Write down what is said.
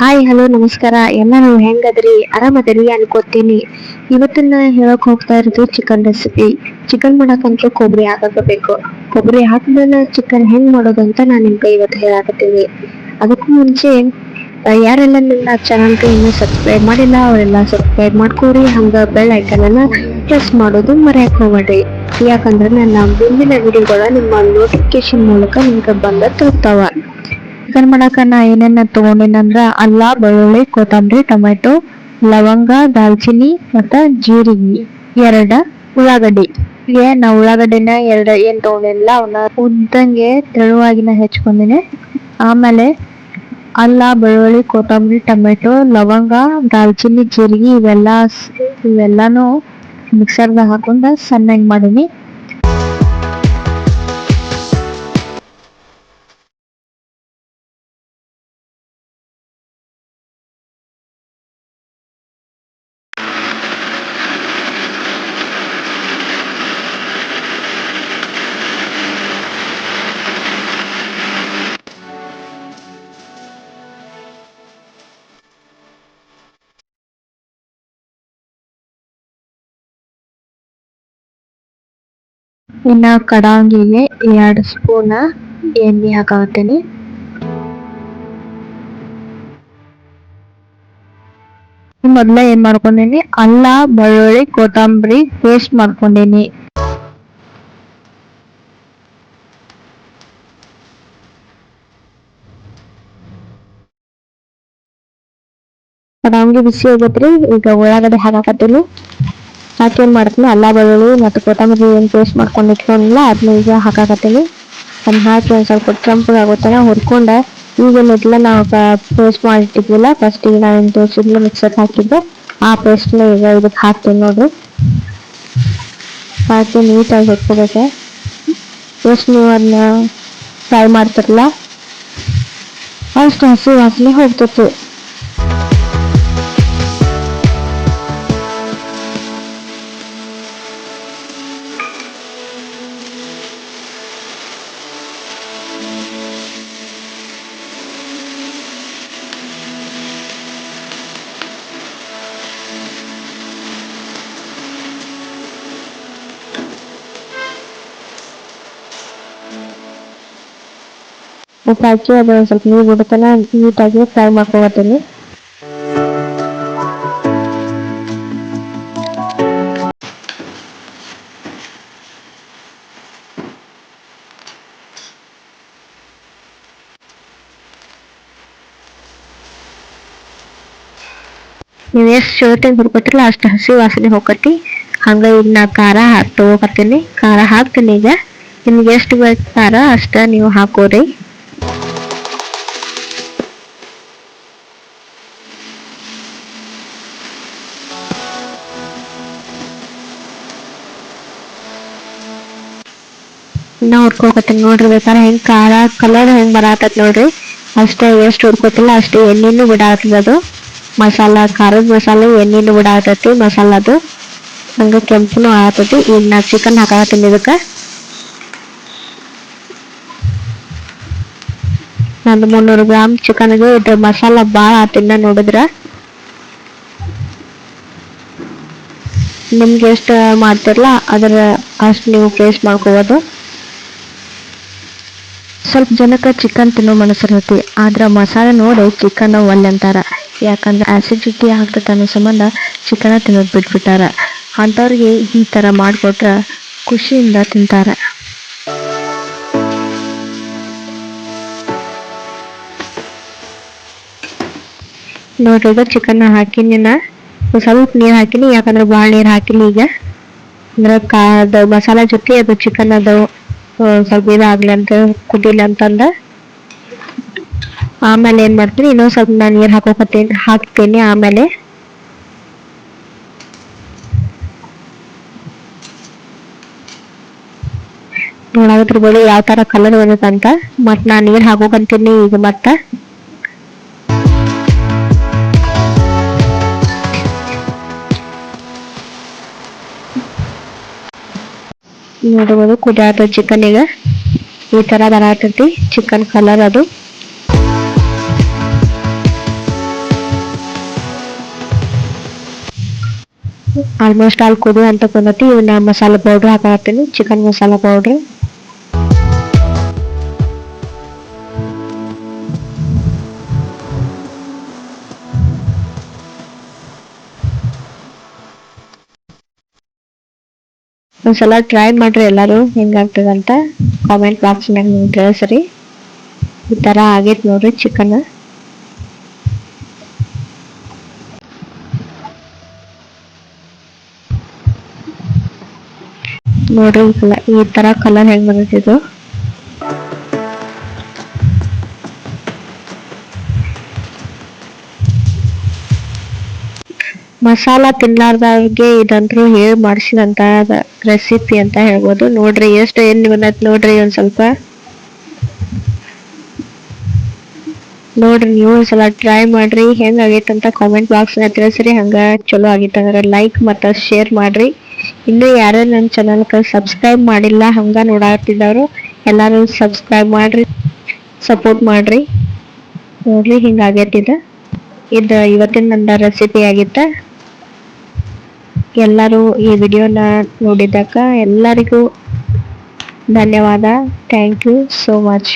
Hi hello ನಮಸ್ಕಾರ. ಎಲ್ಲರೂ ಹೆಂಗದ್ರಿ? ಆರಾಮದ್ರಿ ಅನ್ಕೋತೀನಿ. ಇವತ್ತಿನ ಹೇಳಕ್ ಹೋಗ್ತಾ ಇರೋದು ಚಿಕನ್ ರೆಸಿಪಿ ಚಿಕನ್ ಮಾಡಕ್ಕಂತೂ ಕೊಬ್ಬರಿ ಹಾಕಬೇಕು ಕೊಬ್ಬರಿ ಹಾಕಿದ್ರೆ ಚಿಕನ್ ಹೆಂಗ್ ಮಾಡೋದು ಅಂತ ನಾನು ನಿಮ್ಗೆ ಇವತ್ತು ಹೇಳಾಕತ್ತೀನಿ. ಅದಕ್ಕೂ ಮುಂಚೆ ಯಾರೆಲ್ಲ ನನ್ನ ಚಾನಲ್ಗೆ ಇನ್ನೂ ಸಬ್ಸ್ಕ್ರೈಬ್ ಮಾಡಿಲ್ಲ, ಅವರೆಲ್ಲ ಸಬ್ಸ್ಕ್ರೈಬ್ ಮಾಡ್ಕೋರಿ. ಹಂಗೆ ಬೆಲ್ ಐಕನ್ ಅನ್ನ ಪ್ರೆಸ್ ಮಾಡೋದು ಮರೆಯಕ್ ಹೋಗ್ಬೇಡ್ರಿ. ಯಾಕಂದ್ರೆ ನನ್ನ ಮುಂದಿನ ವಿಡಿಯೋಗಳ ನಿಮ್ಮ ನೋಟಿಫಿಕೇಶನ್ ಮೂಲಕ ನಿಮ್ಗೆ ಬಂದ ತರ್ತಾವ. ಚಿಕನ್ ಮಾಡಕ್ಕ ನಾ ಏನೇನ ತಗೊಂಡಿನಂದ್ರ ಅಲ್ಲ, ಬೆಳ್ಳುಳ್ಳಿ, ಕೊತ್ತಂಬರಿ ಟೊಮೆಟೊ ಲವಂಗ, ದಾಲ್ಚಿನ್ನಿ ಮತ್ತ ಜೀರಿಗೆ. ಎರಡ ಉಳ್ಳಾಗಡ್ಡಿ. ನಾ ಉಳ್ಳಾಗಡ್ಡಿನ ಎರಡ ಏನ್ ತಗೊಂಡಿಲ್ಲ ಅವನ್ನ ಉದ್ದಂಗೆ ತೆಳುವಾಗಿನ ಹೆಚ್ಕೊಂಡಿನಿ. ಆಮೇಲೆ ಅಲ್ಲ, ಬೆಳ್ಳುಳ್ಳಿ, ಕೊತ್ತಂಬರಿ ಟೊಮೆಟೊ ಲವಂಗ, ದಾಲ್ಚಿನ್ನಿ, ಜೀರಿಗೆ ಇವೆಲ್ಲ ಇವೆಲ್ಲಾನು ಮಿಕ್ಸರ್ದಾಗ ಹಾಕೊಂಡ ಸಣ್ಣಗೆ ಮಾಡೀನಿ. ಇನ್ನ ಕಡಾಂಗಿಗೆ ಎರಡು ಸ್ಪೂನ್ ಎಣ್ಣೆ ಹಾಕಾಕತ್ತೀನಿ ಮೊದ್ಲ ಏನ್ ಮಾಡ್ಕೊಂಡೇನಿ? ಅಲ್ಲ, ಬೆಳ್ಳುಳ್ಳಿ, ಕೊತ್ತಂಬರಿ ಪೇಸ್ಟ್ ಮಾಡ್ಕೊಂಡೇನಿ. ಕಡಾಂಗಿ ಬಿಸಿ ಹೋಗತ್ರಿ, ಈಗ ಉಳ್ಳಾಗಡ್ಡೆ ಹಾಕಾಕತ್ತೀನಿ. ಹಾಕಿ ಮಾಡ್ತೀನಿ. ಅಲ್ಲ, ಬೆಳ್ಳುಳ್ಳಿ ಮತ್ತು ಕೊತ್ತಂಬರಿ ಏನು ಪೇಸ್ಟ್ ಮಾಡ್ಕೊಂಡು ಇಟ್ಕೊಂಡಿಲ್ಲ ಅದನ್ನ ಈಗ ಹಾಕಾಕತ್ತೀನಿ. ಅದನ್ನ ಹಾಕಿ ಒಂದ್ ಸ್ವಲ್ಪ ಕೆಂಪಗಾಗೋತನ ಹುರ್ಕೊಂಡೆ. ಈಗ ಮೊದ್ಲ ನಾವು ಪೇಸ್ಟ್ ಮಾಡಿಟ್ಟಿದ್ವಿಲ್ಲ ಫಸ್ಟ್ ಈಗ ನಾವೇನ್ ತೋರಿಸಿದ್ಲು ಮಿಕ್ಸರ್ ಹಾಕಿದ್ದೆ. ಆ ಪೇಸ್ಟ್ನ ಈಗ ಇದಕ್ಕೆ ಹಾಕ್ತೀನಿ ನೋಡ್ರಿ. ಹಾಕಿ ನೀಟಾಗಿ ಹೊತ್ಕೋಬೇಕು ಪೇಸ್ಟ್ ನೀವು ಅದನ್ನ ಫ್ರೈ ಮಾಡ್ತಿರಲ್ಲ ಅಷ್ಟು ಹಸಿ ವಾಸನೆ ಹೋಗ್ತೈತಿ. ಉಪ್ಪು ಹಾಕಿ ಅದು ಒಂದ್ ಸ್ವಲ್ಪ ನೀರು ಬಿಡುತ್ತಲ್ಲ ನೀಟಾಗಿ ಫ್ರೈ ಮಾಡ್ಕೊತೀನಿ ನೀವು ಎಷ್ಟು ಚೌತಿಗೆ ಹುರ್ಕೋತಿರಲ್ಲ ಅಷ್ಟು ಹಸಿ ವಾಸನೆ ಹೋಗತಿ ಹಂಗ ಈಗ ನಾ ಖಾರ ಹಾಕಿ ತಗೋಕತ್ತೀನಿ ಖಾರ ಹಾಕ್ತೀನಿ ಈಗ ನಿಮ್ಗೆ ಎಷ್ಟು ಬೇಕು ಖಾರ ಅಷ್ಟ ನೀವು ಹಾಕೋರಿ ಇನ್ನ ಹುರ್ಕೋಕತ್ತೀನಿ ನೋಡ್ರಿ ಬೇಕಾದ್ರೆ ಹೆಂಗ್ ಖಾರ ಕಲರ್ ಹೆಂಗ್ ಬರಾತತ್ ನೋಡ್ರಿ. ಅಷ್ಟೇ ಎಷ್ಟು ಹುರ್ಕೋತಿಲ್ಲ ಅಷ್ಟು ಎಣ್ಣೆನೂ ಬಿಡಾತದ ಅದು. ಮಸಾಲ, ಖಾರದ ಮಸಾಲೆ, ಎಣ್ಣೆನೂ ಬಿಡಾತೈತಿ, ಮಸಾಲದು. ಹಂಗ ಕೆಂಪುನು ಆಗತೈತಿ ಈಗ ನಾ ಚಿಕನ್ ಹಾಕಾಕತ್ತೀನಿ ಇದಕ್ಕೆ. ನಂದು ಮುನ್ನೂರು ಗ್ರಾಮ್ ಚಿಕನ್ಗೆ ಇದು ಮಸಾಲ ಭಾಳ ತಿನ್ನ ನೋಡಿದ್ರ. ನಿಮ್ಗೆ ಎಷ್ಟು ಮಾಡ್ತಿರಲ್ಲ ಅದರ ಅಷ್ಟು ನೀವು ಪೇಸ್ಟ್ ಮಾಡ್ಕೋಬೋದು. ಸ್ವಲ್ಪ ಜನಕ್ಕೆ ಚಿಕನ್ ತಿನ್ನೋ ಮನಸ್ಸಿರ್ತೈತಿ ಆದ್ರೆ ಮಸಾಲೆ ನೋಡಿ ಚಿಕನ್ ಒಲ್ಲೆ ಅಂತಾರ. ಯಾಕಂದ್ರೆ ಆಸಿಡಿಟಿ ಆಗ್ತೈತೆ ಅನ್ನೋ ಸಂಬಂಧ ಚಿಕನ್ ತಿನ್ನೋದು ಬಿಟ್ಬಿಟ್ಟಾರ. ಅಂಥವ್ರಿಗೆ ಈ ಥರ ಮಾಡಿಕೊಟ್ರೆ ಖುಷಿಯಿಂದ ತಿಂತಾರ. ನೋಡ್ರಿ ಚಿಕನ್ ಹಾಕಿನಿ ಸ್ವಲ್ಪ ನೀರು ಹಾಕಿನಿ, ಯಾಕಂದ್ರೆ ಭಾಳ ನೀರು ಹಾಕಿನಿ ಈಗ. ಅಂದ್ರೆ ಕಾದ ಮಸಾಲ ಜೊತೆ ಅದು ಚಿಕನ್ ಅದು. ಸ್ವಲ್ಪ ಇದಾಗ್ಲಿ ಅಂತ ಕುದಿಲಿ ಅಂತಂದ. ಆಮೇಲೆ ಏನ್ ಮಾಡ್ತೀನಿ, ಇನ್ನೊಂದ್ ಸ್ವಲ್ಪ ನಾನು ನೀರು ಹಾಕೋಕತ್ತೀನಿ ಹಾಕ್ತೀನಿ ಆಮೇಲೆ. ನೋಡಾಕತ್ತಿರ್ಬೋದು ಯಾವ ತರ ಕಲರ್ ಬಂದೈತೆ ಅಂತ ಮತ್ ನಾನ್ ನೀರ್ ಹಾಕೋಕಂತೀನಿ ಈಗ ಮತ್ತ. ನೋಡಬಹುದು ಕುದಿಯಾದ ಚಿಕನ್ ಈಗ ಈ ತರ ಬರತೈತಿ ಚಿಕನ್ ಕಲರ್ ಅದು ಆಲ್ಮೋಸ್ಟ್ ಆಲ್ ಕುದಿ ಅಂತ ಕೊಂಡತಿ ಇವ್ ನಾ ಮಸಾಲೆ ಪೌಡರ್ ಹಾಕತ್ತೀನಿ ಚಿಕನ್ ಮಸಾಲ ಪೌಡರ್ ಒಂದ್ಸಲ ಟ್ರೈ ಮಾಡ್ರಿ ಎಲ್ಲರೂ, ಹೆಂಗಾಗ್ತದಂತ ಕಾಮೆಂಟ್ ಬಾಕ್ಸ್ನಾಗ ನೀವು ತಿಳಿಸ್ರಿ ಈ ಥರ ಆಗೈತೆ ನೋಡ್ರಿ ಚಿಕನ್ ನೋಡ್ರಿ ಈ ಥರ ಕಲರ್ ಹೆಂಗ್ ಬಂದಿದ್ದು ಮಸಾಲ ತಿನ್ಲಾರ್ದವ್ರಿಗೆ ಇದಂತೂ ಹೇಳಿ ಮಾಡಿಸಿದಂತ ರೆಸಿಪಿ ಅಂತ ಹೇಳ್ಬೋದು. ನೋಡ್ರಿ, ಎಷ್ಟು ಏನು ಬಂದೈತೆ ನೋಡ್ರಿ ಒಂದು ಸ್ವಲ್ಪ. ನೋಡ್ರಿ, ನೀವು ಒಂದ್ಸಲ ಟ್ರೈ ಮಾಡ್ರಿ. ಹೆಂಗೆ ಆಗೈತೆ ಅಂತ ಕಾಮೆಂಟ್ ಬಾಕ್ಸ್ನ ತಿಳಿಸ್ರಿ. ಹಂಗೆ ಚಲೋ ಆಗಿತ್ತು ಅಂದ್ರೆ ಲೈಕ್ ಮತ್ತು ಶೇರ್ ಮಾಡ್ರಿ. ಇನ್ನು ಯಾರು ನನ್ನ ಚಾನಲ್ ಸಬ್ಸ್ಕ್ರೈಬ್ ಮಾಡಿಲ್ಲ, ಹಂಗೆ ನೋಡಾತಿದ್ದವರು ಎಲ್ಲರೂ ಸಬ್ಸ್ಕ್ರೈಬ್ ಮಾಡ್ರಿ ಸಪೋರ್ಟ್ ಮಾಡ್ರಿ. ನೋಡ್ರಿ, ಹಿಂಗೆ ಆಗೈತಿ ಇದು. ಇವತ್ತಿನ ನನ್ನ ರೆಸಿಪಿ ಆಗಿತ್ತ. ಎಲ್ಲರೂ ಈ ವಿಡಿಯೋನ ನೋಡಿದ್ದಕ್ಕ ಎಲ್ಲರಿಗೂ ಧನ್ಯವಾದ ಥ್ಯಾಂಕ್ ಯು ಸೋ ಮಚ್